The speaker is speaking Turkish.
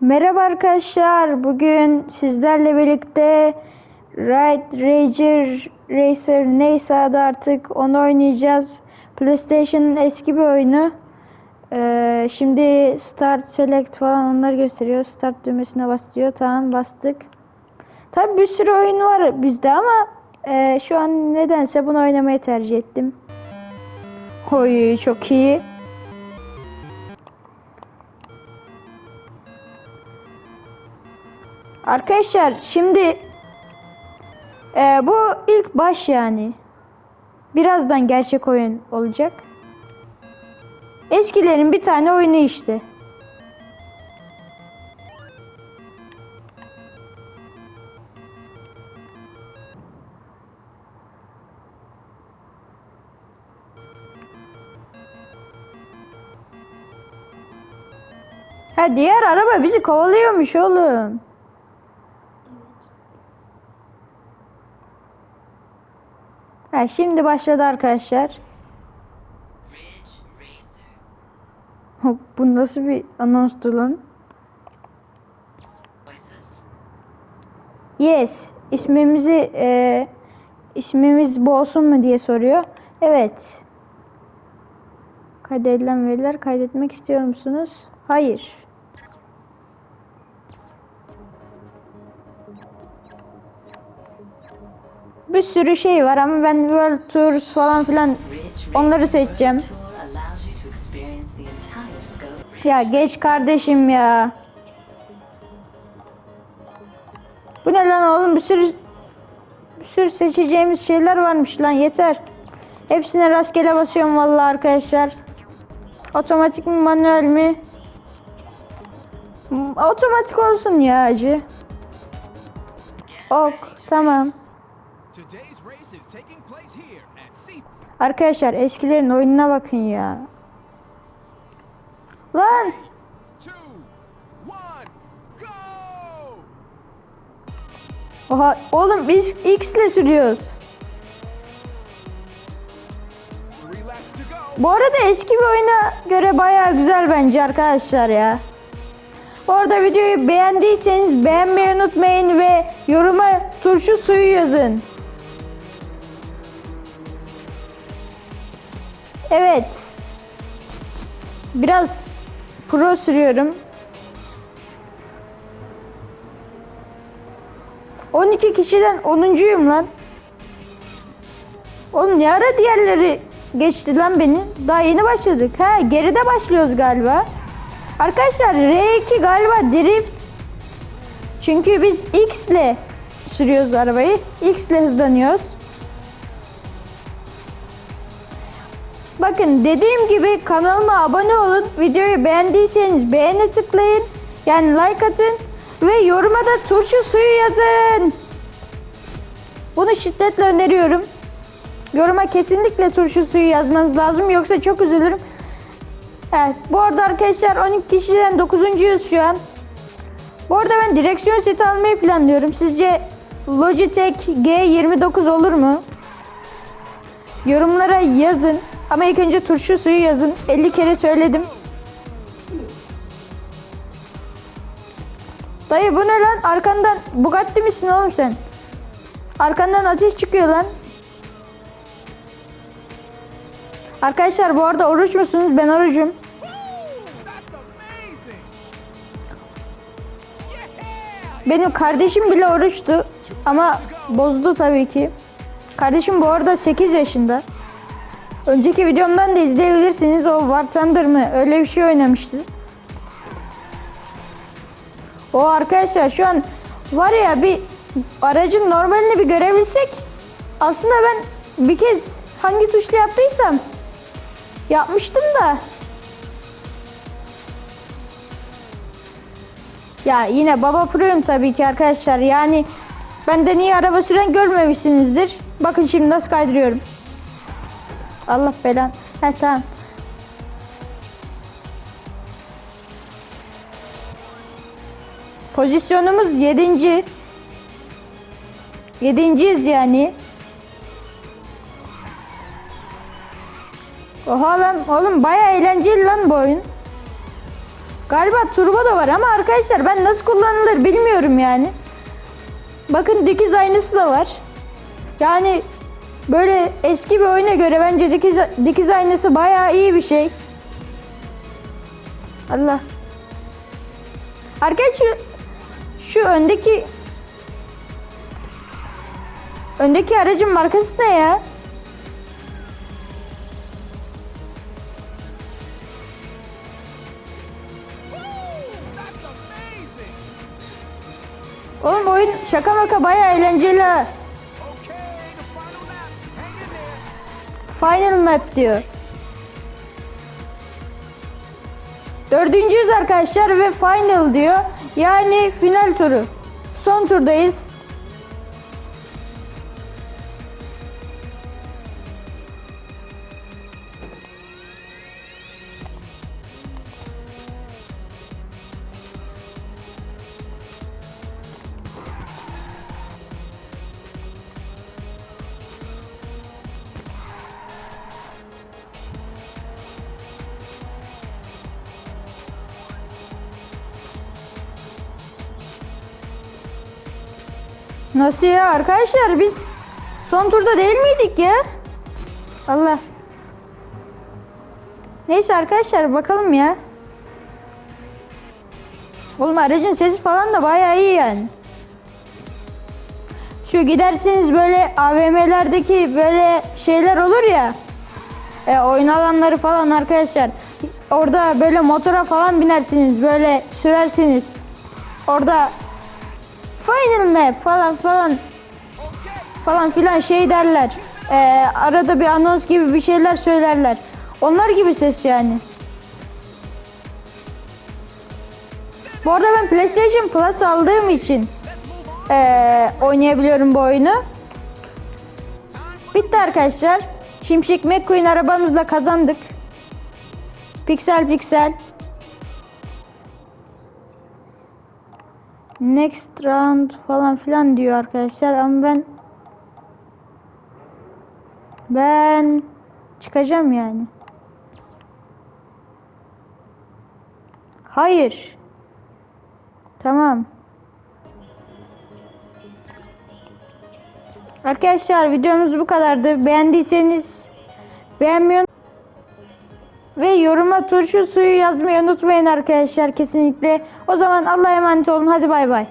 Merhaba arkadaşlar. Bugün sizlerle birlikte Ride Rager Racer neyse adı artık onu oynayacağız. PlayStation'ın eski bir oyunu. Ee, şimdi Start Select falan onları gösteriyor. Start düğmesine bas diyor. Tamam bastık. Tabi bir sürü oyun var bizde ama e, şu an nedense bunu oynamayı tercih ettim. Oy çok iyi. Arkadaşlar şimdi e, bu ilk baş yani. Birazdan gerçek oyun olacak. Eskilerin bir tane oyunu işte. Ha diğer araba bizi kovalıyormuş oğlum. Ha şimdi başladı arkadaşlar. Hop, Bu nasıl bir anonstu lan? Yes. ismimizi e, ismimiz bu olsun mu diye soruyor. Evet. Kaydedilen veriler kaydetmek istiyor musunuz? Hayır. Bir sürü şey var ama ben World Tours falan filan Onları seçeceğim. Ya geç kardeşim ya. Bu ne lan oğlum bir sürü bir sürü seçeceğimiz şeyler varmış lan yeter. Hepsine rastgele basıyorum vallahi arkadaşlar. Otomatik mi manuel mi? Otomatik olsun ya acı. Ok tamam. Arkadaşlar eskilerin oyununa bakın ya. Lan! Oha, oğlum biz X ile sürüyoruz. Bu arada eski bir oyuna göre bayağı güzel bence arkadaşlar ya. Bu arada videoyu beğendiyseniz beğenmeyi unutmayın ve yoruma turşu suyu yazın. Evet. Biraz pro sürüyorum. 12 kişiden 10'uncuyum lan. Oğlum ne ara diğerleri geçti lan beni? Daha yeni başladık. Ha geride başlıyoruz galiba. Arkadaşlar R2 galiba drift. Çünkü biz X ile sürüyoruz arabayı. X ile hızlanıyoruz. Bakın dediğim gibi kanalıma abone olun. Videoyu beğendiyseniz beğene tıklayın. Yani like atın. Ve yoruma da turşu suyu yazın. Bunu şiddetle öneriyorum. Yoruma kesinlikle turşu suyu yazmanız lazım yoksa çok üzülürüm. Evet bu arada arkadaşlar 12 kişiden 9.yüz şu an. Bu arada ben direksiyon seti almayı planlıyorum. Sizce Logitech G29 olur mu? Yorumlara yazın. Ama ilk önce turşu suyu yazın. 50 kere söyledim. Dayı bu ne lan? Arkandan Bugatti misin oğlum sen? Arkandan ateş çıkıyor lan. Arkadaşlar bu arada oruç musunuz? Ben orucum. Benim kardeşim bile oruçtu. Ama bozdu tabii ki. Kardeşim bu arada 8 yaşında. Önceki videomdan da izleyebilirsiniz. O War Thunder mı? Öyle bir şey oynamıştı. O arkadaşlar şu an var ya bir aracın normalini bir görebilsek aslında ben bir kez hangi tuşla yaptıysam yapmıştım da Ya yine baba proyum tabii ki arkadaşlar. Yani benden iyi araba süren görmemişsinizdir. Bakın şimdi nasıl kaydırıyorum. Allah belan. He. Pozisyonumuz 7. 7.yiz yani. Oha lan oğlum baya eğlenceli lan bu oyun. Galiba turbo da var ama arkadaşlar ben nasıl kullanılır bilmiyorum yani. Bakın dikiz aynası da var. Yani böyle eski bir oyuna göre bence dikiz, dikiz aynası bayağı iyi bir şey. Allah. Arkadaşlar şu, şu öndeki öndeki aracın markası ne ya? Oğlum oyun şaka maka bayağı eğlenceli. Final map diyor. Dördüncüyüz arkadaşlar ve final diyor. Yani final turu. Son turdayız. Nasıl ya arkadaşlar biz son turda değil miydik ya? Allah. Neyse arkadaşlar bakalım ya. Oğlum aracın sesi falan da bayağı iyi yani. Şu giderseniz böyle AVM'lerdeki böyle şeyler olur ya. E, oyun alanları falan arkadaşlar. Orada böyle motora falan binersiniz. Böyle sürersiniz. Orada Final map falan falan falan filan şey derler. Ee, arada bir anons gibi bir şeyler söylerler. Onlar gibi ses yani. Bu arada ben PlayStation Plus aldığım için ee, oynayabiliyorum bu oyunu. Bitti arkadaşlar. Şimşek McQueen arabamızla kazandık. Piksel piksel. Next round falan filan diyor arkadaşlar ama ben ben çıkacağım yani. Hayır. Tamam. Arkadaşlar videomuz bu kadardı. Beğendiyseniz beğenmeyi ve yoruma turşu suyu yazmayı unutmayın arkadaşlar kesinlikle. O zaman Allah'a emanet olun. Hadi bay bay.